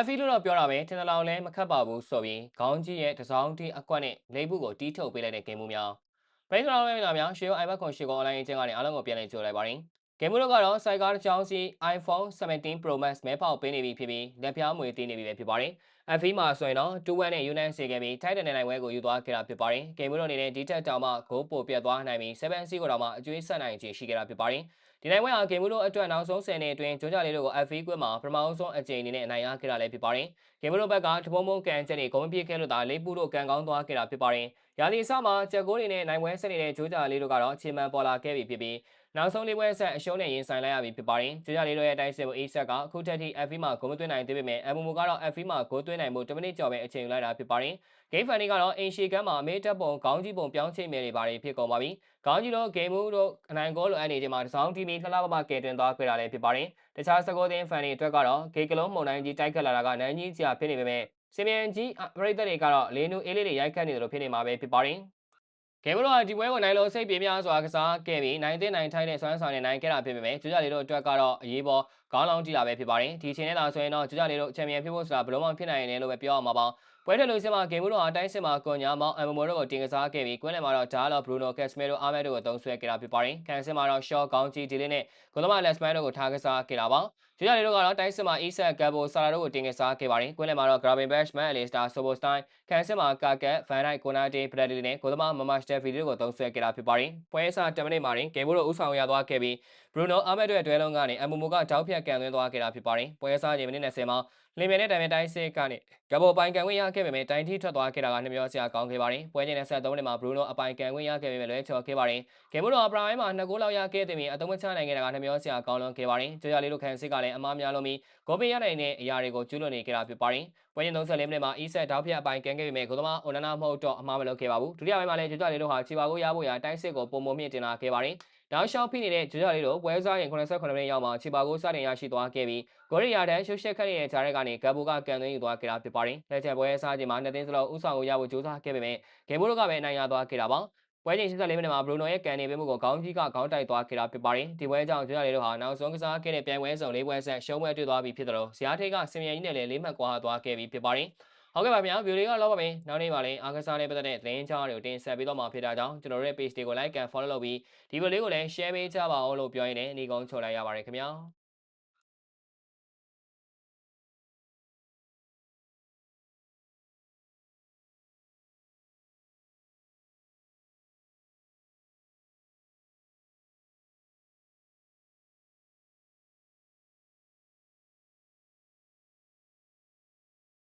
FV လို့တော့ပြောတာပဲထင်တယ်လို့လည်းမခတ်ပါဘူးဆိုပြီးခေါင်းကြီးရဲ့တစောင်းတီးအကွက်နဲ့လိပ်ဘူးကိုတီးထုတ်ပေးလိုက်တဲ့ဂိမ်းမှုများပရိသတ်တော်များများရှေးရော iPad ခွန်ရှေကို online အချင်းကနေအားလုံးကိုပြန်လည်ကြိုလိုက်ပါတယ် ဂိမ်းမှုတို့ကတော့စိုက်ကားတစ်ချောင်းစီ iPhone 17 Pro Max မဲဖောက်ပေးနေပြီဖြစ်ပြီးလက်ပြားမွေတီးနေပြီပဲဖြစ်ပါတယ် FV မှာဆိုရင်တော့2-1နဲ့ Union စေခဲ့ပြီး Titan နဲ့နိုင်ပွဲကိုယူသွားခဲ့တာဖြစ်ပါတယ်ဂိမ်းမှုတို့အနေနဲ့ဒီတက်တောင်မှဂိုးပိုပြတ်သွားနိုင်ပြီး 7-C ကိုတောင်မှအကျွေးဆက်နိုင်ခြင်းရှိခဲ့တာဖြစ်ပါတယ်ဒီနိုင်ပွဲဟာဂိမ်းမှုတို့အတွက်နောက်ဆုံး10နှစ်အတွင်းဂျွန်ဂျာလေးတို့ကို FV ကွက်မှာပထမဆုံးအကြိမ်အနေနဲ့အနိုင်ရခဲ့တာလည်းဖြစ်ပါတယ်ဂိမ်းမှုတို့ဘက်ကတပုံးပုံးကန်ချက်တွေဂုံပြစ်ခဲ့လို့သာလေးပူတို့ကန်ကောင်းသွားခဲ့တာဖြစ်ပါတယ်ရာသီအစမှာချက်ကိုးတွေနဲ့နိုင်ပွဲဆက်နေတဲ့ဂျိုးဂျာလေးတို့ကတော့အခြေမှန်ပေါ်လာခဲ့ပြီဖြစ်ပြီး နောက်ဆုံးလေးပွဲဆက်အရှုံးနဲ့ရင်ဆိုင်လိုက်ရပြီဖြစ်ပါတယ်။ကြွကြလေးတို့ရဲ့တိုက်စစ်မှု A ဆက်ကအခုထက်ထိ FV မှာဂိုးမသွင်းနိုင်သေးပေမဲ့ MMO ကတော့ FV မှာဂိုးသွင်းနိုင်မှု10မိနစ်ကျော်ပဲအချိန်ယူလိုက်တာဖြစ်ပါတယ်။ Game Fan တွေကတော့အင်ရှီကမ်းမှာအမေးတက်ပုံခေါင်းကြီးပုံပြောင်းချိမယ်တွေပါတယ်ဖြစ်ကုန်ပါပြီ။ခေါင်းကြီးတို့ Game မှုတို့အနိုင်ကောလိုအပ်နေချိန်မှာတစောင်းတီမီလှလှပပကယ်တင်သွားခဲ့တာလည်းဖြစ်ပါတယ်။တခြားစကောသင်း fan တွေအတွက်ကတော့ဂေကလုံးမုံတိုင်းကြီးတိုက်ခတ်လာတာကနိုင်ကြီးကြာဖြစ်နေပေမဲ့စင်မြန်ကြီးပရိသတ်တွေကတော့လေနူအေးလေးတွေရိုက်ခတ်နေတယ်လို့ဖြစ်နေမှာပဲဖြစ်ပါတယ်။ ဂေမရိုကဒီပွဲကိုနိုင်လို့စိတ်ပြေများစွာကစားခဲ့ပြီးနိုင်တဲ့နိုင်ထိုင်းတဲ့စွမ်းဆောင်နဲ့နိုင်ခဲ့တာဖြစ်ပေမဲ့ကြွကြလေးတို့အတွက်ကတော့အရေးပေါ်ခေါင်းလောင်းကြည့်တာပဲဖြစ်ပါတယ်ဒီအချိန်နဲ့သာဆိုရင်တော့ကြွကြလေးတို့ချန်ပီယံဖြစ်ဖို့ဆိုတာဘယ်လိုမှဖြစ်နိုင်နေလို့ပဲပြောရမှာပါပွဲထလို့စင်မှာဂိမ်းမှုတော့အတိုင်းစစ်မှာကွန်ညာမောင်အမ်မိုတို့ကိုတင်ကစားခဲ့ပြီးကွင်းလယ်မှာတော့ဒါလော့ဘရူနိုကက်စမဲတို့အာမက်တို့ကိုတုံးဆွဲခဲ့တာဖြစ်ပါတယ်။ကန်ဆင်မှာတော့ရှော့ကောင်းကြီးဒီလေးနဲ့ဂိုသမလက်စမိုင်းတို့ကိုထားကစားခဲ့တာပါ။ဂျူရလေးတို့ကတော့တိုင်းစစ်မှာအီဆက်ကပ်ဘိုဆာလာတို့ကိုတင်ကစားခဲ့ပါတယ်။ကွင်းလယ်မှာတော့ဂရာဘင်ဘက်ရှ်မန်အလီစတာဆိုဘိုစတိုင်းကန်ဆင်မှာကာကက်ဗန်နိုက်ကိုနာတေဘရက်ဒလီနဲ့ဂိုသမမမစတက်ဖီတို့ကိုတုံးဆွဲခဲ့တာဖြစ်ပါတယ်။ပွဲစား10မိနစ်မှာတင်ဂိမ်းမှုတို့ဥဆောင်ရသွားခဲ့ပြီးဘရူနိုအာမက်တို့ရဲ့တွဲလုံးကနေအမ်မိုကတောက်ဖြတ်ကန်သွင်းသွားခဲ့တာဖြစ်ပါတယ်။ပွဲစားချိန်မိနစ်20မှာလင်မြန်တဲ့တိုင်မြန်တိုင်းစစ်ကနေဂဘောပိုင်ကန်ဝင်ရခဲ့ပေမဲ့တိုင်ထိထွက်သွားခဲ့တာကနှမျောစရာကောင်းခဲ့ပါတယ်။ပွဲချိန်နဲ့73နှစ်မှာဘရူနိုအပိုင်ကန်ဝင်ရခဲ့ပေမဲ့လွဲချော်ခဲ့ပါတယ်။ဂိမ်းမတော်အပရာပိုင်းမှာ2ဂိုးလောက်ရခဲ့တဲ့ပြီးအသုံးမချနိုင်ခဲ့တာကနှမျောစရာကောင်းလွန်ခဲ့ပါတယ်။ကြွရလေးတို့ခံစစ်ကလည်းအမားများလုံးပြီးဂိုးပေးရနိုင်တဲ့အရာတွေကိုကျူးလွန်နေခဲ့တာဖြစ်ပါတယ်။ပွဲချိန်34မိနစ်မှာအီဆက်တောက်ဖြတ်အပိုင်ကန်ခဲ့ပေမဲ့ဂိုသမားအိုနနာမဟုတ်တော့အမှားမလုပ်ခဲ့ပါဘူး။ဒုတိယပိုင်းမှာလည်းကြွကြလေးတို့ဟာချီပါကိုရဖို့ရာတိုင်းစစ်ကိုပုံပုံမြင့်တင်လာခဲ့ပါတယ်။ တောင်ရှောင်းဖိနေတဲ့ဂျွဂျလေးတို့ပွဲစားရင်89မိနစ်ရောက်မှာချီပါကိုစတင်ရရှိသွားခဲ့ပြီးဂိုရီယာတန်ရှုရှက်ခက်ရဲ့ဂျာရက်ကနေဂက်ဘူကကန်သွင်းယူသွားခဲ့တာဖြစ်ပါတယ်။လက်ချက်ပွဲစားချိန်မှာနှစ်သိန်းစလုံးဥဆောင်ကိုရဖို့ကြိုးစားခဲ့ပေမဲ့ဂေမိုတို့ကပဲနိုင်ရသွားခဲ့တာပါ။ပွဲချိန်84မိနစ်မှာဘရူနိုရဲ့ကန်နေပေးမှုကိုခေါင်းကြီးကခေါင်းတိုက်သွားခဲ့တာဖြစ်ပါတယ်။ဒီပွဲကြောင့်ဂျွဂျလေးတို့ဟာနောက်ဆုံးကစားခဲ့တဲ့ပြိုင်ပွဲစုံ၄ပွဲဆက်ရှုံးပွဲတွေ့သွားပြီးဖြစ်တယ်လို့ဇယားထိတ်ကစင်မြန်ကြီးနဲ့လည်းလေးမှတ်ကွာသွားခဲ့ပြီးဖြစ်ပါတယ်။ ဟုတ်ကဲ့ပါဗျာဗီဒီယိုလေးကတော့ပါမယ်နောက်နေ့မှာလည်းအားကစားလေးပတ်သက်တဲ့သတင်းကြားတွေကိုတင်ဆက်ပေးတော့မှာဖြစ်တာကြောင့်ကျွန်တော်တို့ရဲ့ page တွေကို like and follow လုပ်ပြီးဒီဗီဒီယိုလေးကိုလည်း share ပေးကြပါအောင်လို့ပြောရင်းနဲ့ညီကုန်းချုပ်လိုက်ရပါတယ်ခင်ဗျာ